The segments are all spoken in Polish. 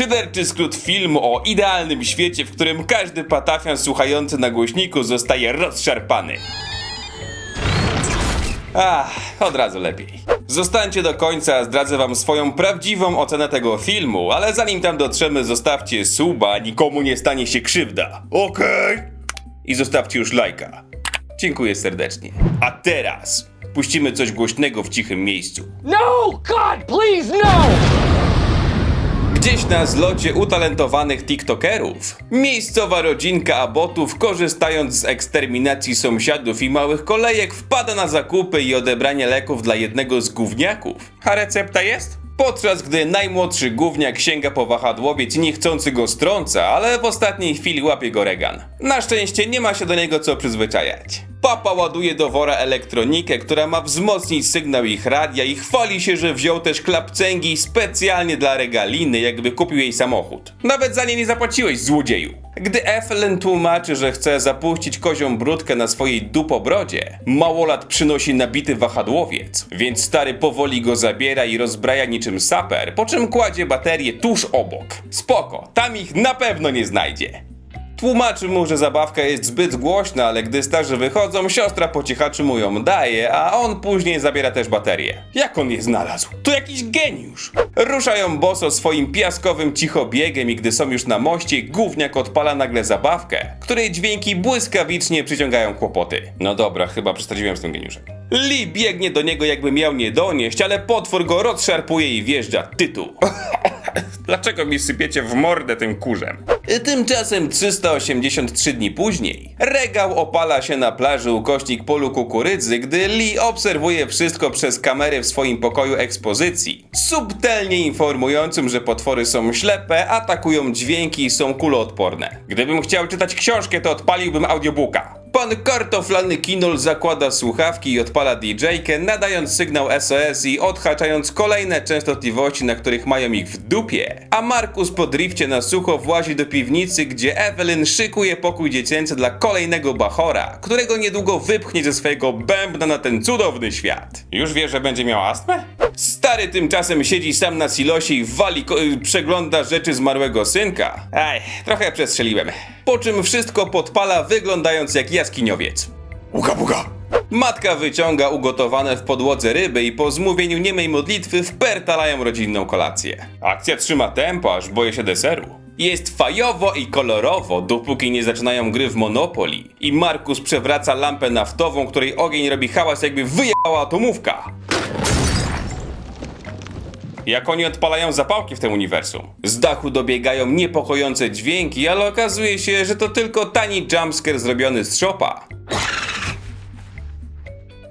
Szyderczy skrót filmu o idealnym świecie, w którym każdy patafian słuchający na głośniku zostaje rozszarpany. Ach, od razu lepiej. Zostańcie do końca, a zdradzę wam swoją prawdziwą ocenę tego filmu, ale zanim tam dotrzemy, zostawcie suba, nikomu nie stanie się krzywda. Okej? I zostawcie już lajka. Dziękuję serdecznie. A teraz puścimy coś głośnego w cichym miejscu. No! God, please, no! Gdzieś na zlocie utalentowanych TikTokerów, miejscowa rodzinka abotów, korzystając z eksterminacji sąsiadów i małych kolejek, wpada na zakupy i odebranie leków dla jednego z gówniaków. A recepta jest? Podczas gdy najmłodszy gówniak sięga po wahadłowiec niechcący go strąca, ale w ostatniej chwili łapie go Regan. Na szczęście nie ma się do niego co przyzwyczajać. Papa ładuje do wora elektronikę, która ma wzmocnić sygnał ich radia i chwali się, że wziął też klapcęgi specjalnie dla regaliny, jakby kupił jej samochód. Nawet za nie nie zapłaciłeś, złodzieju. Gdy Eflen tłumaczy, że chce zapuścić kozią brudkę na swojej dupobrodzie, małolat przynosi nabity wahadłowiec, więc stary powoli go zabiera i rozbraja niczym saper, po czym kładzie baterię tuż obok. Spoko, tam ich na pewno nie znajdzie. Tłumaczy mu, że zabawka jest zbyt głośna, ale gdy starzy wychodzą, siostra po cichaczy mu ją daje, a on później zabiera też baterię. Jak on je znalazł? To jakiś geniusz! Ruszają boso swoim piaskowym cichobiegiem i gdy są już na moście, gówniak odpala nagle zabawkę, której dźwięki błyskawicznie przyciągają kłopoty. No dobra, chyba przesadziłem z tym geniuszem. Lee biegnie do niego jakby miał nie donieść, ale potwór go rozszarpuje i wjeżdża tytuł. Dlaczego mi sypiecie w mordę tym kurzem? Tymczasem 383 dni później regał opala się na plaży ukośnik polu kukurydzy, gdy Lee obserwuje wszystko przez kamery w swoim pokoju ekspozycji, subtelnie informującym, że potwory są ślepe, atakują dźwięki i są kuloodporne. Gdybym chciał czytać książkę, to odpaliłbym audiobooka. Pan kartoflany Kinol zakłada słuchawki i odpala DJ-kę, nadając sygnał SOS i odhaczając kolejne częstotliwości, na których mają ich w dupie. A Markus po drifcie na sucho włazi do piwnicy, gdzie Evelyn szykuje pokój dziecięcy dla kolejnego bachora, którego niedługo wypchnie ze swojego bębna na ten cudowny świat. Już wie, że będzie miał astmę? Stary tymczasem siedzi sam na silosie i wali, przegląda rzeczy zmarłego synka. Aj, trochę przestrzeliłem. Po czym wszystko podpala, wyglądając jak jaskiniowiec. Uga buga! Matka wyciąga ugotowane w podłodze ryby i po zmówieniu niemej modlitwy wpertalają rodzinną kolację. Akcja trzyma tempo, aż boję się deseru. Jest fajowo i kolorowo, dopóki nie zaczynają gry w Monopoly i Markus przewraca lampę naftową, której ogień robi hałas jakby wyjechała atomówka. Jak oni odpalają zapałki w tym uniwersum. Z dachu dobiegają niepokojące dźwięki, ale okazuje się, że to tylko tani jumpscare zrobiony z szopa.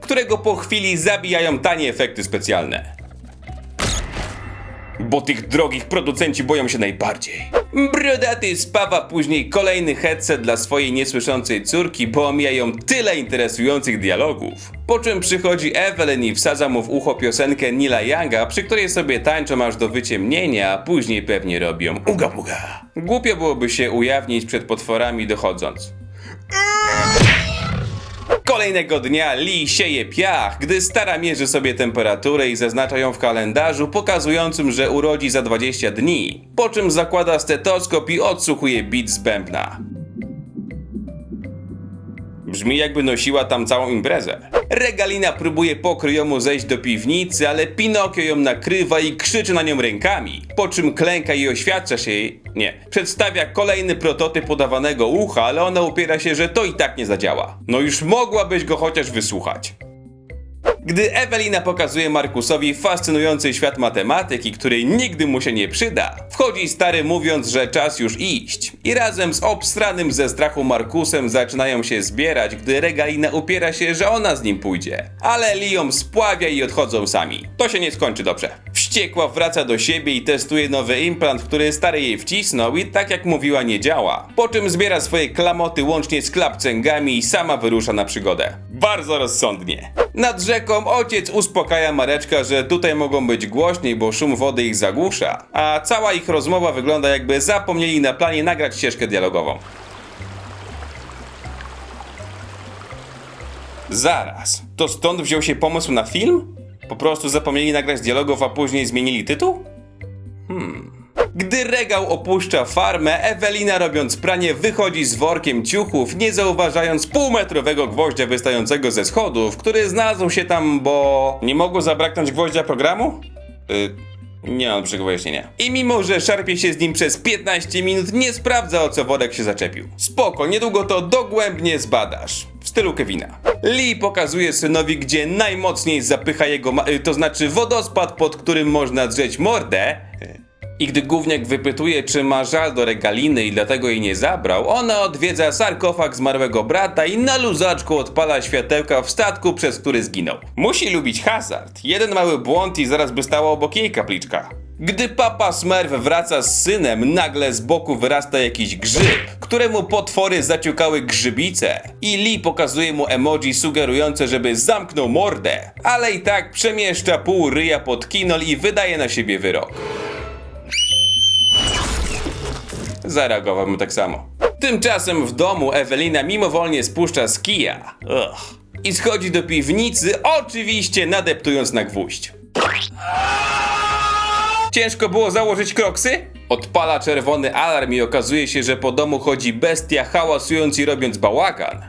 Którego po chwili zabijają tanie efekty specjalne. Bo tych drogich producenci boją się najbardziej. Brodaty spawa później kolejny headset dla swojej niesłyszącej córki, bo omijają tyle interesujących dialogów. Po czym przychodzi Evelyn i wsadza mu w ucho piosenkę Nila Younga, przy której sobie tańczą aż do wyciemnienia, a później pewnie robią uga buga. Głupio byłoby się ujawnić przed potworami dochodząc. Kolejnego dnia Lee sieje piach, gdy stara mierzy sobie temperaturę i zaznacza ją w kalendarzu, pokazującym, że urodzi za 20 dni. Po czym zakłada stetoskop i odsłuchuje bit z bębna. Brzmi jakby nosiła tam całą imprezę. Regalina próbuje po kryjomu zejść do piwnicy, ale Pinokio ją nakrywa i krzyczy na nią rękami. Po czym klęka i oświadcza się jej... Nie. Przedstawia kolejny prototyp podawanego ucha, ale ona upiera się, że to i tak nie zadziała. No już mogłabyś go chociaż wysłuchać. Gdy Ewelina pokazuje Markusowi fascynujący świat matematyki, który nigdy mu się nie przyda, wchodzi stary mówiąc, że czas już iść. I razem z obstranym ze strachu Markusem zaczynają się zbierać, gdy Regalina upiera się, że ona z nim pójdzie. Ale Liam spławia i odchodzą sami. To się nie skończy dobrze. Wściekła wraca do siebie i testuje nowy implant, który stary jej wcisnął i tak jak mówiła nie działa. Po czym zbiera swoje klamoty łącznie z klapcęgami i sama wyrusza na przygodę. Bardzo rozsądnie. Nad rzeką ojciec uspokaja Mareczka, że tutaj mogą być głośniej, bo szum wody ich zagłusza, a cała ich rozmowa wygląda jakby zapomnieli na planie nagrać ścieżkę dialogową. Zaraz, to stąd wziął się pomysł na film? Po prostu zapomnieli nagrać dialogów, a później zmienili tytuł? Hmm. Gdy regał opuszcza farmę, Ewelina robiąc pranie wychodzi z workiem ciuchów, nie zauważając półmetrowego gwoździa wystającego ze schodów, który znalazł się tam, bo nie mogło zabraknąć gwoździa programu? Y nie mam lepszego wyjaśnienia. I mimo, że szarpie się z nim przez 15 minut, nie sprawdza o co worek się zaczepił. Spoko, niedługo to dogłębnie zbadasz. W stylu Kevina. Lee pokazuje synowi, gdzie najmocniej zapycha jego, y, to znaczy wodospad, pod którym można drzeć mordę. I gdy gówniak wypytuje, czy ma żal do regaliny i dlatego jej nie zabrał, ona odwiedza sarkofag zmarłego brata i na luzaczku odpala światełka w statku, przez który zginął. Musi lubić hazard. Jeden mały błąd i zaraz by stała obok jej kapliczka. Gdy papa Smurf wraca z synem, nagle z boku wyrasta jakiś grzyb, któremu potwory zaciukały grzybice. I Lee pokazuje mu emoji sugerujące, żeby zamknął mordę, ale i tak przemieszcza pół ryja pod kinol i wydaje na siebie wyrok. Zareagowałbym tak samo. Tymczasem w domu Ewelina mimowolnie spuszcza z kija. Ugh. I schodzi do piwnicy, oczywiście nadeptując na gwóźdź. Ciężko było założyć kroksy? Odpala czerwony alarm i okazuje się, że po domu chodzi bestia, hałasując i robiąc bałagan.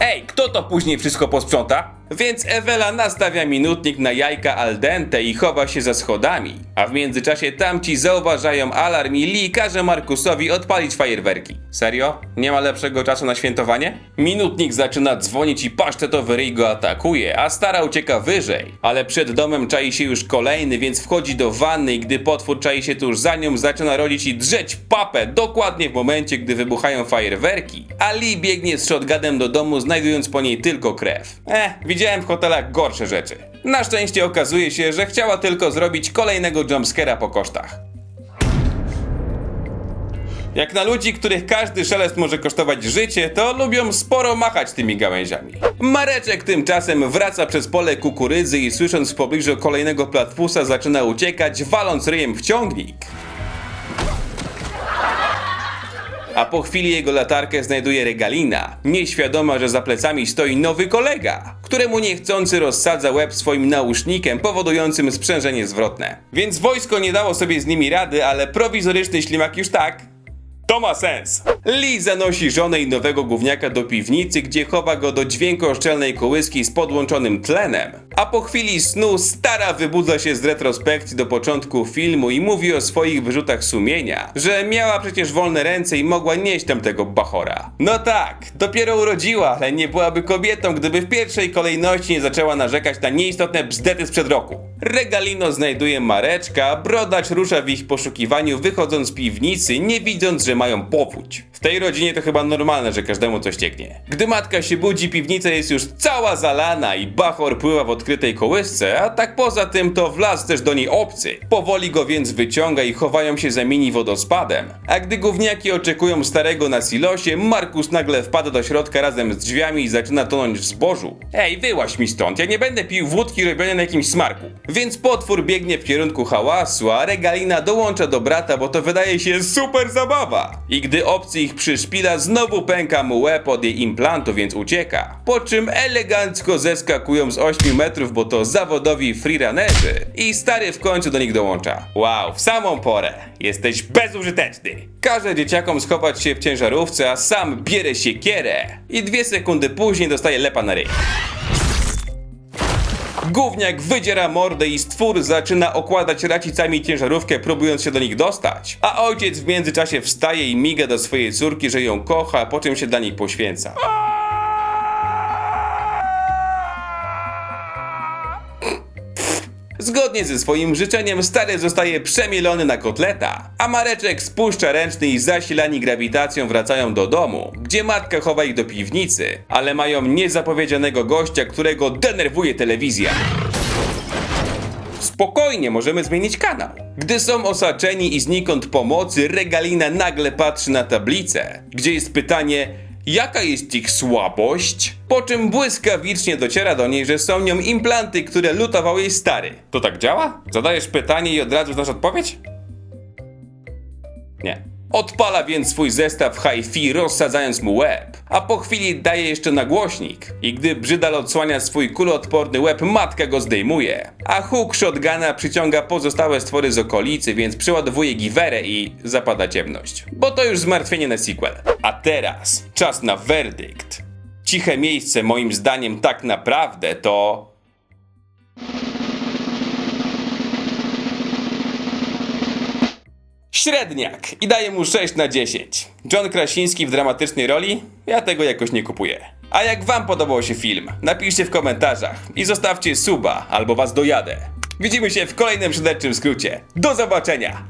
Ej, kto to później wszystko posprząta? Więc Ewela nastawia minutnik na jajka al dente i chowa się za schodami. A w międzyczasie tamci zauważają alarm i Lee każe Markusowi odpalić fajerwerki. Serio? Nie ma lepszego czasu na świętowanie? Minutnik zaczyna dzwonić i pasztetowy ryj go atakuje, a stara ucieka wyżej. Ale przed domem czai się już kolejny, więc wchodzi do wanny i gdy potwór czai się tuż za nią, zaczyna rodzić i drzeć papę dokładnie w momencie, gdy wybuchają fajerwerki. A Lee biegnie z shotgunem do domu, znajdując po niej tylko krew. Eh, widziałem w hotelach gorsze rzeczy. Na szczęście okazuje się, że chciała tylko zrobić kolejnego jumpscare'a po kosztach. Jak na ludzi, których każdy szelest może kosztować życie, to lubią sporo machać tymi gałęziami. Mareczek tymczasem wraca przez pole kukurydzy i słysząc w pobliżu kolejnego platfusa zaczyna uciekać, waląc ryjem w ciągnik. A po chwili jego latarkę znajduje Regalina, nieświadoma, że za plecami stoi nowy kolega, któremu niechcący rozsadza łeb swoim nausznikiem, powodującym sprzężenie zwrotne. Więc wojsko nie dało sobie z nimi rady, ale prowizoryczny ślimak już tak. To ma sens. Lee zanosi żonę i nowego gówniaka do piwnicy, gdzie chowa go do dźwiękoszczelnej kołyski z podłączonym tlenem. A po chwili snu stara wybudza się z retrospekcji do początku filmu i mówi o swoich wyrzutach sumienia, że miała przecież wolne ręce i mogła nieść tamtego bachora. No tak, dopiero urodziła, ale nie byłaby kobietą, gdyby w pierwszej kolejności nie zaczęła narzekać na nieistotne bzdety sprzed roku. Regalino znajduje Mareczka, brodacz rusza w ich poszukiwaniu, wychodząc z piwnicy, nie widząc, że mają powódź. W tej rodzinie to chyba normalne, że każdemu coś cieknie. Gdy matka się budzi, piwnica jest już cała zalana i bachor pływa w odkrytej kołysce, a tak poza tym to wlazł też do niej obcy. Powoli go więc wyciąga i chowają się za mini wodospadem. A gdy gówniaki oczekują starego na silosie, Markus nagle wpada do środka razem z drzwiami i zaczyna tonąć w zbożu. Ej, wyłaź mi stąd, ja nie będę pił wódki robione na jakimś smarku. Więc potwór biegnie w kierunku hałasu, a Regalina dołącza do brata, bo to wydaje się super zabawa. I gdy obcy ich przyszpila, znowu pęka mu łeb od jej implantu, więc ucieka. Po czym elegancko zeskakują z 8 metrów, bo to zawodowi freerunnerzy. I stary w końcu do nich dołącza. Wow, w samą porę. Jesteś bezużyteczny. Każe dzieciakom schować się w ciężarówce, a sam bierze siekierę. I dwie sekundy później dostaje lepa na ryj. Gówniak wydziera mordę i stwór zaczyna okładać racicami ciężarówkę, próbując się do nich dostać. A ojciec w międzyczasie wstaje i miga do swojej córki, że ją kocha, po czym się dla niej poświęca. Zgodnie ze swoim życzeniem stary zostaje przemielony na kotleta, a Mareczek spuszcza ręczny i zasilani grawitacją wracają do domu, gdzie matka chowa ich do piwnicy, ale mają niezapowiedzianego gościa, którego denerwuje telewizja. Spokojnie, możemy zmienić kanał. Gdy są osaczeni i znikąd pomocy, Regalina nagle patrzy na tablicę, gdzie jest pytanie Jaka jest ich słabość? Po czym błyskawicznie dociera do niej, że są nią implanty, które lutował jej stary. To tak działa? Zadajesz pytanie i od razu znasz odpowiedź? Odpala więc swój zestaw hi-fi rozsadzając mu łeb, a po chwili daje jeszcze nagłośnik i gdy Brzydal odsłania swój kuloodporny łeb, matka go zdejmuje. A huk shotguna przyciąga pozostałe stwory z okolicy, więc przeładowuje giwerę i zapada ciemność. Bo to już zmartwienie na sequel. A teraz czas na werdykt. Ciche miejsce moim zdaniem tak naprawdę to... Średniak i daję mu 6 na 10. John Krasiński w dramatycznej roli? Ja tego jakoś nie kupuję. A jak wam podobał się film? Napiszcie w komentarzach i zostawcie suba, albo was dojadę. Widzimy się w kolejnym szyderczym skrócie. Do zobaczenia!